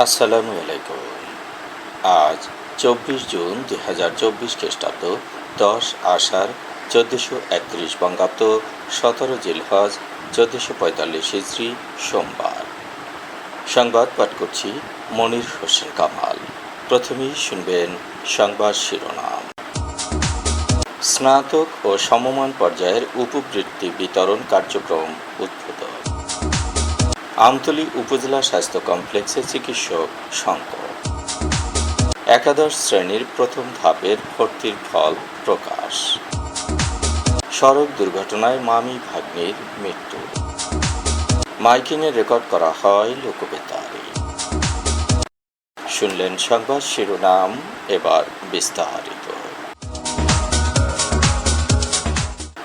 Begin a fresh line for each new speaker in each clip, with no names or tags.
আসসালামু আলাইকুম। আজ চব্বিশ জুন দুই হাজার চব্বিশ খ্রিস্টাব্দ, দশ আষাঢ়, চোদ্দোশো একত্রিশ বঙ্গাব্দ, সতেরো জিলহজ, চোদ্দোশো পঁয়তাল্লিশ হিজড়ি সোমবার। সংবাদ পাঠ করছি মনির হোসেন কামাল। প্রথমেই শুনবেন সংবাদ শিরোনাম। স্নাতক ও সমমান পর্যায়ের উপবৃত্তি বিতরণ কার্যক্রম উদ্বোধন। আমতলী উপজেলা স্বাস্থ্য কমপ্লেক্সে চিকিৎসক সংকট একাদশ শ্রেণির প্রথম ধাপের ভর্তির ফল প্রকাশ। সড়ক দুর্ঘটনায় মামি ভাগ্নির মৃত্যু। মাইকিংয়ে রেকর্ড করা হয় লোকবেতারে। শুনলেন সংবাদ শিরোনাম, এবার বিস্তারিত।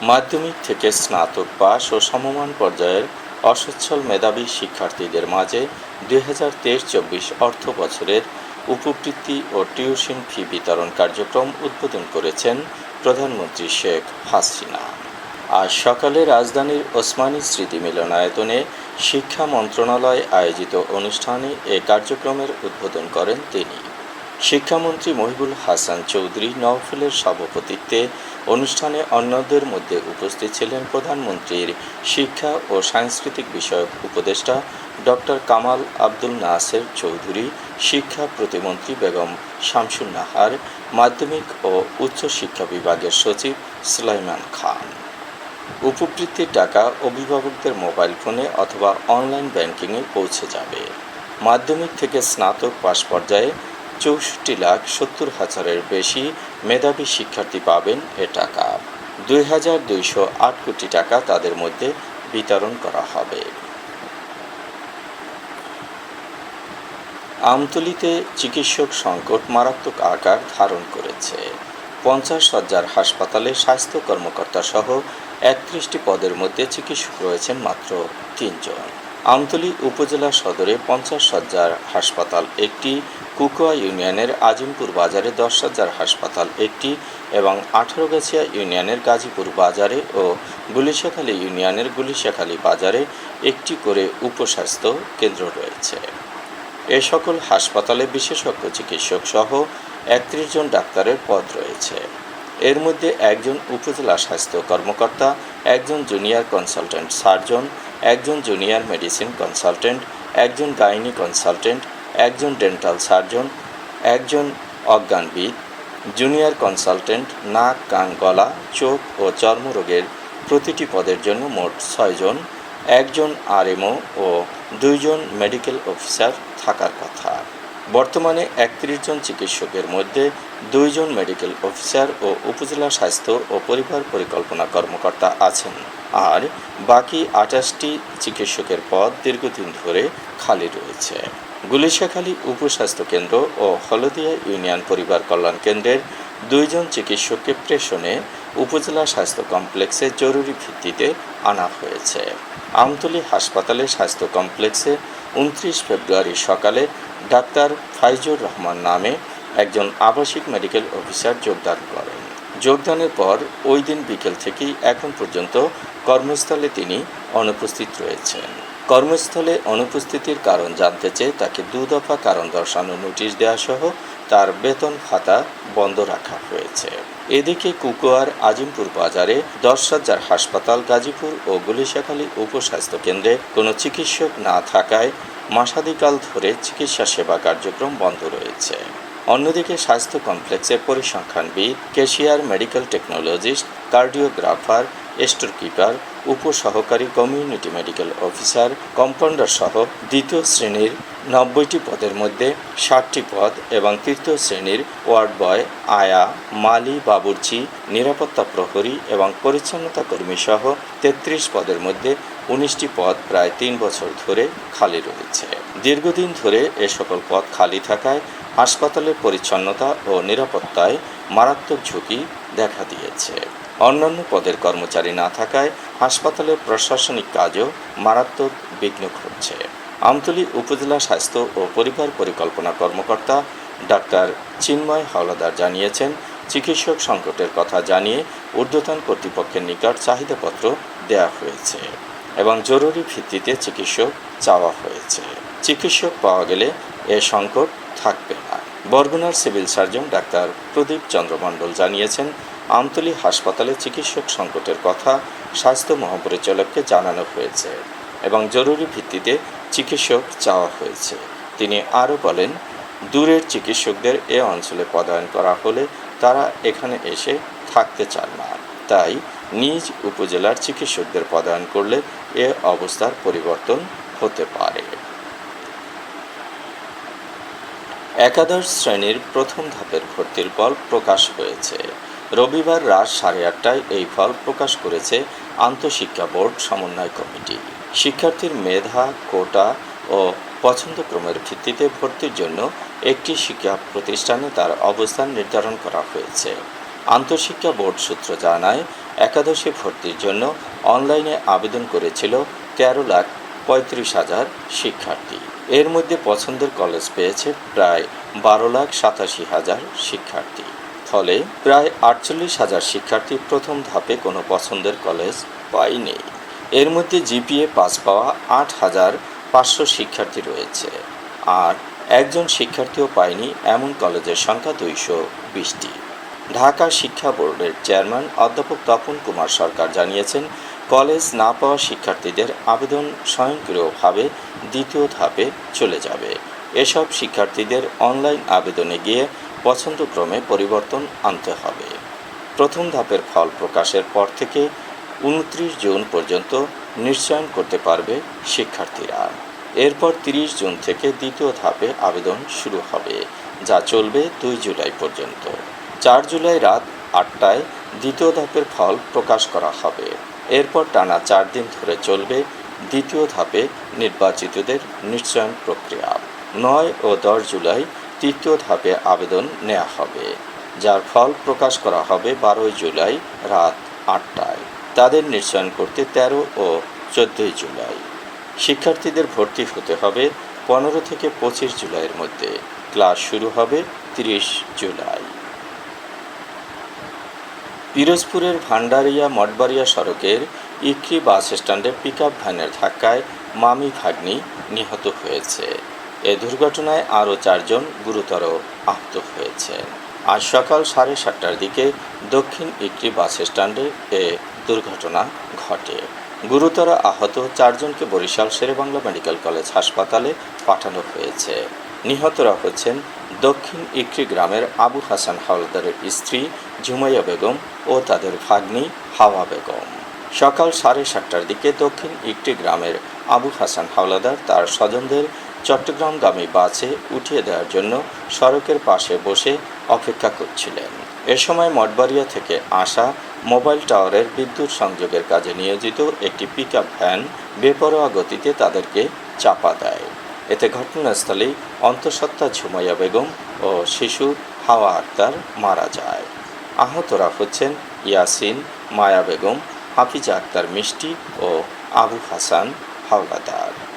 মাধ্যমিক থেকে স্নাতক পাস ও সমমান পর্যায়ের অসচ্ছল মেধাবী শিক্ষার্থীদের মাঝে দুই হাজার তেইশ চব্বিশ অর্থ বছরের উপবৃত্তি ও টিউশন ফি বিতরণ কার্যক্রম উদ্বোধন করেছেন প্রধানমন্ত্রী শেখ হাসিনা। আজ সকালে রাজধানীর ওসমানী স্মৃতি মিলনায়তনে শিক্ষা মন্ত্রণালয় আয়োজিত অনুষ্ঠানে এ কার্যক্রমের উদ্বোধন করেন তিনি। শিক্ষামন্ত্রী মহিবুল হাসান চৌধুরী নওফেলের সভাপতিত্বে অনুষ্ঠানে অন্যদের মধ্যে উপস্থিত ছিলেন প্রধানমন্ত্রীর শিক্ষা ও সাংস্কৃতিক বিষয়ক উপদেষ্টা ডক্টর কামাল আব্দুল নাসের চৌধুরী, শিক্ষা প্রতিমন্ত্রী বেগম শামসুন নাহার মাধ্যমিক ও উচ্চ শিক্ষা বিভাগের সচিব সুলাইমান খান। উপবৃত্তির টাকা অভিভাবকদের মোবাইল ফোনে অথবা অনলাইন ব্যাংকিংয়ে পৌঁছে যাবে। মাধ্যমিক থেকে স্নাতক পাশ পর্যায়ে চৌষট্টি লাখ সত্তর হাজারের বেশি মেধাবী শিক্ষার্থী পাবেন এ টাকা। দুই হাজার দুইশো আট কোটি টাকা তাদের মধ্যে বিতরণ করা হবে। আমতলিতে চিকিৎসক সংকট মারাত্মক আকার ধারণ করেছে। পঞ্চাশ হাজার হাসপাতালে স্বাস্থ্য কর্মকর্তা সহ একত্রিশটি পদের মধ্যে চিকিৎসক রয়েছেন মাত্র তিনজন। আমতলী উপজেলা সদরে পঞ্চাশ হাজার হাসপাতাল একটি কুকুয়া ইউনিয়নের আজিমপুর বাজারে দশ হাজার হাসপাতাল একটি এবং আঠারোগাছিয়া ইউনিয়নের গাজীপুর বাজারে ও গুলিশাখালী ইউনিয়নের গুলিশাখালী বাজারে একটি করে উপস্বাস্থ্য কেন্দ্র রয়েছে। এ সকল হাসপাতালে বিশেষজ্ঞ চিকিৎসক সহ একত্রিশ জন ডাক্তারের পদ রয়েছে। এর মধ্যে একজন উপজেলা স্বাস্থ্য কর্মকর্তা, একজন জুনিয়র কনসালটেন্ট সার্জন, একজন জুনিয়র মেডিসিন কনসালটেন্ট, একজন গাইনি কনসালটেন্ট একজন ডেন্টাল সার্জন একজন অজ্ঞানবিদ জুনিয়র কনসালটেন্ট নাক, কান, গলা, চোখ ও চর্মরোগের প্রতিটি পদের জন্য মোট ছয়জন একজন আরএমও ও দুইজন মেডিকেল অফিসার থাকার কথা। বর্তমানে একত্রিশ জন চিকিৎসকের মধ্যে দুইজন মেডিকেল অফিসার ও উপজেলা স্বাস্থ্য ও পরিবার পরিকল্পনা কর্মকর্তা আছেন। আর বাকি আঠাশটি চিকিৎসকের পদ দীর্ঘদিন ধরে খালি রয়েছে। গুলিশাখালী উপস্বাস্থ্য কেন্দ্র ও হলদিয়া ইউনিয়ন পরিবার কল্যাণ কেন্দ্রের দুইজন চিকিৎসককে প্রেষণে উপজেলা স্বাস্থ্য কমপ্লেক্সে জরুরি ভিত্তিতে আনা হয়েছে। আমতলী হাসপাতালে স্বাস্থ্য কমপ্লেক্সে উনত্রিশ ফেব্রুয়ারি সকালে ডাক্তার ফাইজুর রহমান নামে একজন আবাসিক মেডিকেল অফিসার যোগদান করেন। যোগদানের পর ওই দিন বিকেল থেকেই এখন পর্যন্ত কর্মস্থলে তিনি অনুপস্থিত রয়েছেন। কর্মস্থলে অনুপস্থিতির কারণ জানতে চেয়ে তাকে দু দফা কারণ দর্শানো নোটিশ দেওয়া সহ তার বেতন ভাতা বন্ধ রাখা হয়েছে। এদিকে কুকুয়ার আজিমপুর বাজারে দশ হাজার হাসপাতাল, গাজীপুর ও গুলিশাখালী উপস্বাস্থ্য কেন্দ্রে কোনো চিকিৎসক না থাকায় মাসাদিকাল ধরে চিকিৎসা সেবা কার্যক্রম বন্ধ রয়েছে। অন্যদিকে স্বাস্থ্য কমপ্লেক্সের পরিসংখ্যানবিদ cashier medical technologist, cardiographer store keeper উপসহকারী কমিউনিটি মেডিকেল অফিসার কম্পাউন্ডার সহ দ্বিতীয় শ্রেণির নব্বইটি পদের মধ্যে ষাটটি পদ এবং তৃতীয় শ্রেণির ওয়ার্ড বয় আয়া, মালি, বাবুর্চি, নিরাপত্তা প্রহরী এবং পরিচ্ছন্নতা কর্মী সহ তেত্রিশ পদের মধ্যে উনিশটি পদ প্রায় তিন বছর ধরে খালি রয়েছে। দীর্ঘদিন ধরে এ সকল পদ খালি থাকায় হাসপাতালের পরিচ্ছন্নতা ও নিরাপত্তায় মারাত্মক ঝুঁকি দেখা দিয়েছে। অন্যান্য পদের কর্মচারী না থাকায় হাসপাতালের প্রশাসনিক কাজও মারাত্মক বিঘ্ন ঘটছে। আমতলী উপজেলা স্বাস্থ্য ও পরিবার পরিকল্পনা কর্মকর্তা ডাক্তার চিন্ময় হাওলাদার জানিয়েছেন, চিকিৎসক সংকটের কথা জানিয়ে ঊর্ধ্বতন কর্তৃপক্ষের নিকট চাহিদাপত্র দেওয়া হয়েছে এবং জরুরি ভিত্তিতে চিকিৎসক চাওয়া হয়েছে। চিকিৎসক পাওয়া গেলে এ সংকট থাকবে না। বরগুনার civil surgeon doctor Pradip Chandra Mondal জানিয়েছেন আমতলী হাসপাতালে চিকিৎসক সংকটের কথা স্বাস্থ্য মহাপরিচালককে জানানো হয়েছে এবং জরুরি ভিত্তিতে চিকিৎসক চাওয়া হয়েছে। তিনি আরও বলেন, দূরের চিকিৎসকদের এ অঞ্চলে পদায়ন করা হলে তারা এখানে এসে থাকতে চান না। তাই নিজ উপজেলার চিকিৎসকদের পদায়ন করলে এ অবস্থার পরিবর্তন হতে পারে। একাদশ শ্রেণির প্রথম ধাপের ভর্তির ফল প্রকাশ হয়েছে। রবিবার রাত সাড়ে আটটায় এই ফল প্রকাশ করেছে আন্তঃশিক্ষা বোর্ড সমন্বয় কমিটি। শিক্ষার্থীর মেধা, কোটা ও পছন্দক্রমের ভিত্তিতে ভর্তির জন্য একটি শিক্ষা প্রতিষ্ঠানে তার অবস্থান নির্ধারণ করা হয়েছে। আন্তঃশিক্ষা বোর্ড সূত্র জানায়, একাদশে ভর্তির জন্য অনলাইনে আবেদন করেছিল তেরো লাখ পঁয়ত্রিশ হাজার শিক্ষার্থী। এর মধ্যে পছন্দের কলেজ পেয়েছে প্রায় বারো লাখ সাতাশি হাজার শিক্ষার্থী। ফলে প্রায় আটচল্লিশ হাজার শিক্ষার্থী প্রথম ধাপে কোনো পছন্দের কলেজ পায়নি। এর মধ্যে জিপিএ পাস পাওয়া আট হাজার পাঁচশো শিক্ষার্থী রয়েছে আর একজন শিক্ষার্থীও পায়নি এমন কলেজের সংখ্যা দুইশো বিশটি। ঢাকা শিক্ষা বোর্ডের চেয়ারম্যান অধ্যাপক তপন কুমার সরকার জানিয়েছেন, কলেজ না পাওয়া শিক্ষার্থীদের আবেদন স্বয়ংক্রিয়ভাবে দ্বিতীয় ধাপে চলে যাবে। এসব শিক্ষার্থীদের অনলাইন আবেদনে গিয়ে পছন্দক্রমে পরিবর্তন আনতে হবে। প্রথম ধাপের ফল প্রকাশের পর থেকে উনত্রিশ জুন পর্যন্ত নিশ্চয়ন করতে পারবে শিক্ষার্থীরা। এরপর তিরিশ জুন থেকে দ্বিতীয় ধাপে আবেদন শুরু হবে, যা চলবে দুই জুলাই পর্যন্ত। চার জুলাই রাত আটটায় দ্বিতীয় ধাপের ফল প্রকাশ করা হবে। এরপর টানা চার দিন ধরে চলবে দ্বিতীয় ধাপে নির্বাচিতদের নিশ্চয়ন প্রক্রিয়া। নয় ও দশ জুলাই তৃতীয় ধাপে আবেদন নেওয়া হবে, যার ফল প্রকাশ করা হবে বারোই জুলাই রাত আটটায়। তাদের নিশ্চয়ন করতে তেরো ও চোদ্দই জুলাই। শিক্ষার্থীদের ভর্তি হতে হবে পনেরো থেকে পঁচিশ জুলাইয়ের মধ্যে। ক্লাস শুরু হবে তিরিশ জুলাই। পিরোজপুরের ভান্ডারিয়া মঠবাড়িয়া সড়কের ইকরি বাস স্ট্যান্ডে পিকআপ ভ্যানের ধাক্কায় মামি ভাগ্নি নিহত হয়েছে। এ দুর্ঘটনায় আরও চারজন গুরুতর আহত হয়েছে। আজ সকাল সাড়ে সাতটার দিকে দক্ষিণ ইকরি বাস স্ট্যান্ডে এ দুর্ঘটনা ঘটে। গুরুতর আহত চারজনকে বরিশাল শেরেবাংলা মেডিকেল কলেজ হাসপাতালে পাঠানো হয়েছে। নিহতরা হচ্ছেন দক্ষিণ ইকরি গ্রামের আবু হাসান হাওলাদারের স্ত্রী ঝুমাইয়া বেগম ও তাদের ভাগ্নি হাওয়া বেগম। সকাল সাড়ে সাতটার দিকে দক্ষিণ ইকটি গ্রামের আবু হাসান হাওলাদার তার স্বজনদের চট্টগ্রামগামী বাসে উঠিয়ে দেওয়ার জন্য সড়কের পাশে বসে অপেক্ষা করছিলেন। এ সময় মঠবাড়িয়া থেকে আসা মোবাইল টাওয়ারের বিদ্যুৎ সংযোগের কাজে নিয়োজিত একটি পিকআপ ভ্যান বেপরোয়া গতিতে তাদেরকে চাপা দেয়। এতে ঘটনাস্থলেই অন্তঃসত্ত্বা ঝুমাইয়া বেগম ও শিশু হাওয়া আক্তার মারা যায়। আহতরা হচ্ছেন ইয়াসিন, মায়া বেগম, হাফিজা আক্তার মিষ্টি ও আবু হাসান হাওলাদার।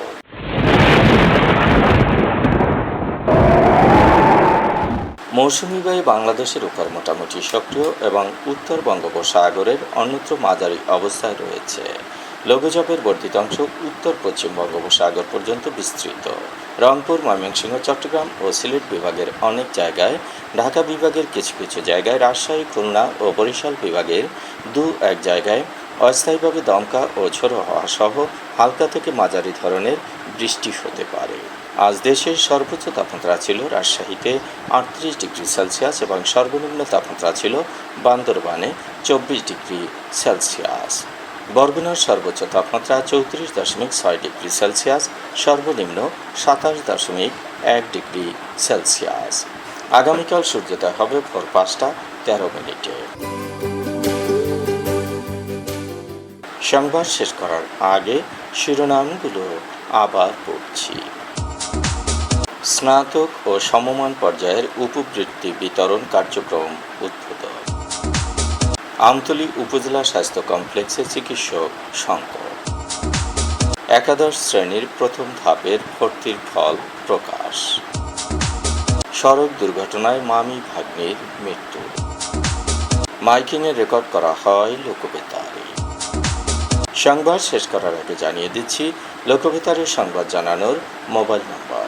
মৌসুমি বায়ু বাংলাদেশের উপর মোটামুটি সক্রিয় এবং উত্তর বঙ্গোপসাগরের অন্যত্র মাঝারি অবস্থায় রয়েছে। লঘুচাপের বর্ধিত অংশ উত্তর পশ্চিম বঙ্গোপসাগর পর্যন্ত বিস্তৃত। রংপুর, ময়মনসিংহ, চট্টগ্রাম ও সিলেট বিভাগের অনেক জায়গায়, ঢাকা বিভাগের কিছু কিছু জায়গায় রাজশাহী, খুলনা ও বরিশাল বিভাগের দু এক জায়গায় অস্থায়ীভাবে দমকা ও ঝোড়ো হওয়া সহ হালকা থেকে মাঝারি ধরনের বৃষ্টি হতে পারে। আজ দেশের সর্বোচ্চ তাপমাত্রা ছিল রাজশাহীতে আটত্রিশ ডিগ্রি সেলসিয়াস এবং সর্বনিম্ন তাপমাত্রা ছিল বান্দরবানে চব্বিশ ডিগ্রি সেলসিয়াস। বরগুনার সর্বোচ্চ তাপমাত্রা চৌত্রিশ দশমিক ছয় ডিগ্রি সেলসিয়াস, সর্বনিম্ন সাতাশ দশমিক এক ডিগ্রি সেলসিয়াস। আগামীকাল সূর্যোদয় হবে ভোর পাঁচটা তেরো মিনিটে। সংবাদ শেষ করার আগে শিরোনামগুলো আবার পড়ছি। স্নাতক ও সমমান পর্যায়ের উপবৃত্তি বিতরণ কার্যক্রম উদ্ভূত। আমতলী উপজেলা স্বাস্থ্য কমপ্লেক্সে চিকিৎসক সংকট একাদশ শ্রেণির প্রথম ধাপের ভর্তির ফল প্রকাশ। সড়ক দুর্ঘটনায় মামি ভাগ্নির মৃত্যু। মাইকিংয়ে রেকর্ড করা হয় লোকবেতারে। সংবাদ শেষ করার আগে জানিয়ে দিচ্ছি লোকবেতারের সংবাদ জানানোর মোবাইল নম্বর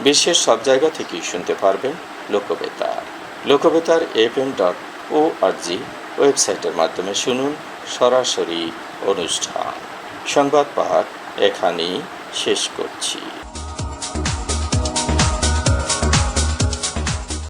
বিশ্বের সব জায়গা থেকেই শুনতে পারবেন Lokbetar. Lokbetar FM dot O R G জি ওয়েবসাইটের মাধ্যমে শুনুন সরাসরি অনুষ্ঠান। সংবাদ পাঠ এখানেই শেষ করছি।